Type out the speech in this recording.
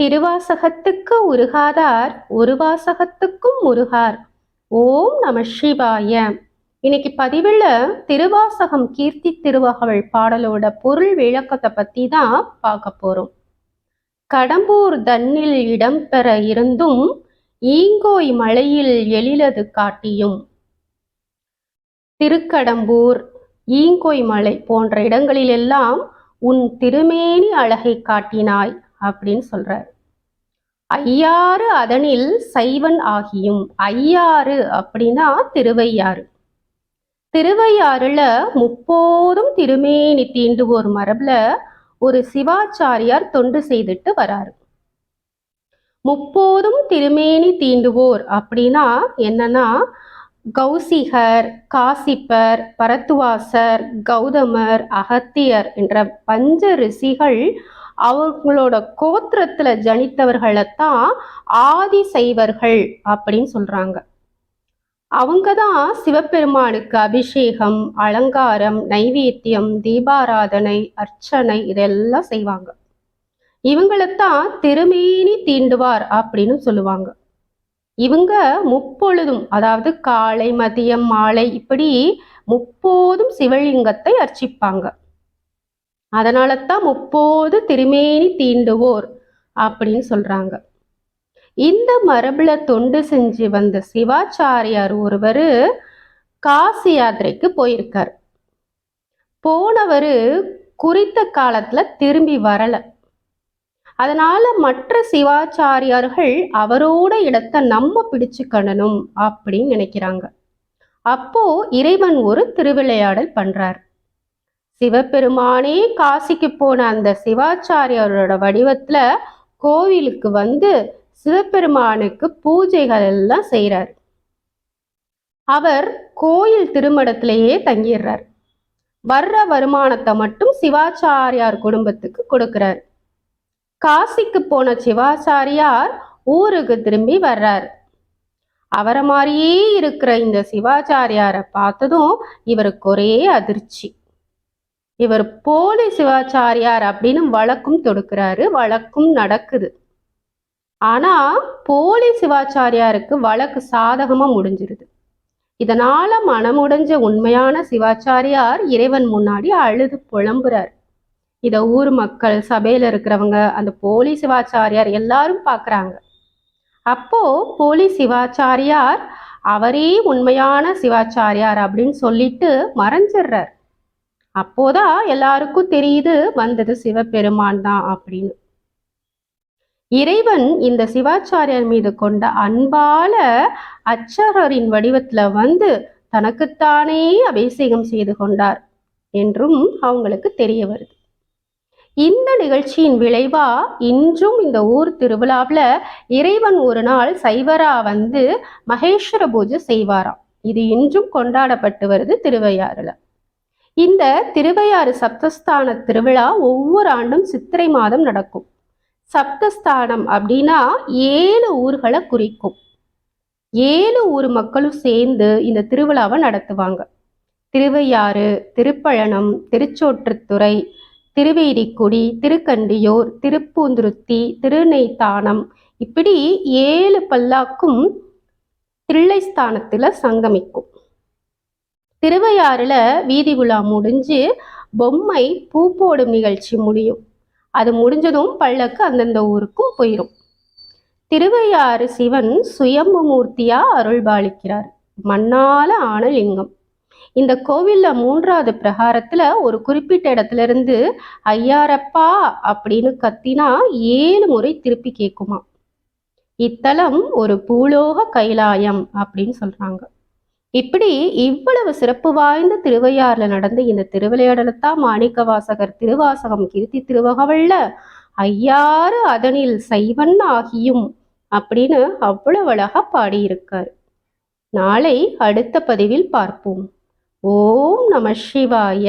திருவாசகத்துக்கு உருகாதார் ஒரு வாசகத்துக்கும் உருகார். ஓம் நம சிவாய. இன்னைக்கு பதிவில் திருவாசகம் கீர்த்தி திருவகவல் பாடலோட பொருள் விளக்கத்தை பத்தி தான் பார்க்க போறோம். கடம்பூர் தன்னில் இடம்பெற இருந்தும் ஈங்கோய் மலையில் எழிலது காட்டியும். திருக்கடம்பூர் ஈங்கோய் மலை போன்ற இடங்களிலெல்லாம் உன் திருமேனி அழகை காட்டினாய். அப்படின்னு சொல்றார். ஐயாறு அதனில் சைவன் ஆகியும் ஐயாறு அப்படின்னா திருவையாறு. திருவையாறுல முப்போதும் திருமேனி தீண்டுவோர் மரபுல ஒரு சிவாச்சாரியார் தொண்டு செய்துட்டு வராரு. முப்போதும் திருமேனி தீண்டுவோர் அப்படின்னா என்னன்னா கௌசிகர் காசிப்பர் பரத்துவாசர் கௌதமர் அகத்தியர் என்ற பஞ்ச ரிஷிகள் அவங்களோட கோத்திரத்துல ஜனித்தவர்களைத்தான் ஆதி செய்வர்கள் அப்படின்னு சொல்றாங்க. அவங்க தான் சிவபெருமானுக்கு அபிஷேகம் அலங்காரம் நைவேத்தியம் தீபாராதனை அர்ச்சனை இதெல்லாம் செய்வாங்க. இவங்களைத்தான் திருமேனி தீண்டுவார் அப்படின்னு சொல்லுவாங்க. இவங்க முப்பொழுதும் அதாவது காலை மதியம் மாலை இப்படி முப்போதும் சிவலிங்கத்தை அர்ச்சிப்பாங்க. அதனால தான் முப்போது திருமேனி தீண்டுவோர் அப்படின்னு சொல்றாங்க. இந்த மரபுல தொண்டு செஞ்சு வந்த சிவாச்சாரியார் ஒருவர் காசி யாத்திரைக்கு போயிருக்கார். போனவர் குறித்த காலத்துல திரும்பி வரல. அதனால மற்ற சிவாச்சாரியார்கள் அவரோட இடத்த நம்ம பிடிச்சுக்கணும் அப்படின்னு நினைக்கிறாங்க. அப்போ இறைவன் ஒரு திருவிளையாடல் பண்றார். சிவபெருமானே காசிக்கு போன அந்த சிவாச்சாரியாரோட வடிவத்துல கோவிலுக்கு வந்து சிவபெருமானுக்கு பூஜைகள் எல்லாம் செய்கிறார் அவர் கோயில் திருமடத்திலேயே தங்கிடுறார். வர்ற வருமானத்தை மட்டும் சிவாச்சாரியார் குடும்பத்துக்கு கொடுக்கிறார். காசிக்கு போன சிவாச்சாரியார் ஊருக்கு திரும்பி வர்றார். அவரை மாதிரியே இருக்கிற இந்த சிவாச்சாரியாரை பார்த்ததும் இவருக்கு ஒரே அதிர்ச்சி. இவர் போலி சிவாச்சாரியார் அப்படின்னு வழக்கும் தொடுக்கிறாரு வழக்கும் நடக்குது. ஆனா போலி சிவாச்சாரியாருக்கு வழக்கு சாதகமா முடிஞ்சிருது. இதனால மனமுடைஞ்ச உண்மையான சிவாச்சாரியார் இறைவன் முன்னாடி அழுது புலம்புறார். இத ஊர் மக்கள் சபையில இருக்கிறவங்க அந்த போலி சிவாச்சாரியார் எல்லாரும் பாக்குறாங்க. அப்போ போலி சிவாச்சாரியார் அவரே உண்மையான சிவாச்சாரியார் அப்படின்னு சொல்லிட்டு மறைஞ்சிடுறார். அப்போதான் எல்லாருக்கும் தெரியுது வந்தது சிவபெருமான் தான் அப்படின்னு. இறைவன் இந்த சிவாச்சாரியர் மீது கொண்ட அன்பால அச்சரரின் வடிவத்துல வந்து தனக்குத்தானே அபிஷேகம் செய்து கொண்டார் என்றும் அவங்களுக்கு தெரிய வருது. இந்த நிகழ்ச்சியின் விளைவா இன்றும் இந்த ஊர் திருவிழாவில் இறைவன் ஒரு நாள் சைவரா வந்து மகேஸ்வர பூஜை செய்வாராம். இது இன்றும் கொண்டாடப்பட்டு வருது திருவையாறுல. இந்த திருவையாறு சப்தஸ்தான திருவிழா ஒவ்வொரு ஆண்டும் சித்திரை மாதம் நடக்கும். சப்தஸ்தானம் அப்படின்னா ஏழு ஊர்களை குறிக்கும். ஏழு ஊர் மக்களும் சேர்ந்து இந்த திருவிழாவை நடத்துவாங்க. திருவையாறு திருப்பழனம் திருச்சோற்றுத்துறை திருவேரிக்குடி திருக்கண்டியூர் திருப்பூந்துருத்தி திருநெய்த்தானம் இப்படி ஏழு பல்லாக்கும் தில்லைஸ்தானத்தில் சங்கமிக்கும். திருவையாறுல வீதி உலா முடிஞ்சு பொம்மை பூ போடும் நிகழ்ச்சி முடியும். அது முடிஞ்சதும் பல்லக்கு அந்தந்த ஊருக்கும் போயிடும் திருவையாறு சிவன் சுயம்பு மூர்த்தியா அருள்பாலிக்கிறார். மண்ணால ஆன லிங்கம் இந்த கோவில்ல மூன்றாவது பிரகாரத்துல ஒரு குறிப்பிட்ட இடத்துல இருந்து ஐயாரப்பா அப்படின்னு கத்தினா ஏழு முறை திருப்பி கேட்குமா இத்தலம் ஒரு பூலோக கைலாயம் அப்படின்னு சொல்றாங்க. இப்படி இவ்வளவு சிறப்பு வாய்ந்த திருவையாறுல நடந்த இந்த திருவிளையாடலத்தான் மாணிக்க வாசகர் திருவாசகம் கீர்த்தி திருவகவல்ல ஐயாறு அதனில் சைவன் ஆகியும் அப்படின்னு அவ்வளவு அழகா பாடியிருக்கார். நாளை அடுத்த பதிவில் பார்ப்போம். ஓம் நம சிவாய.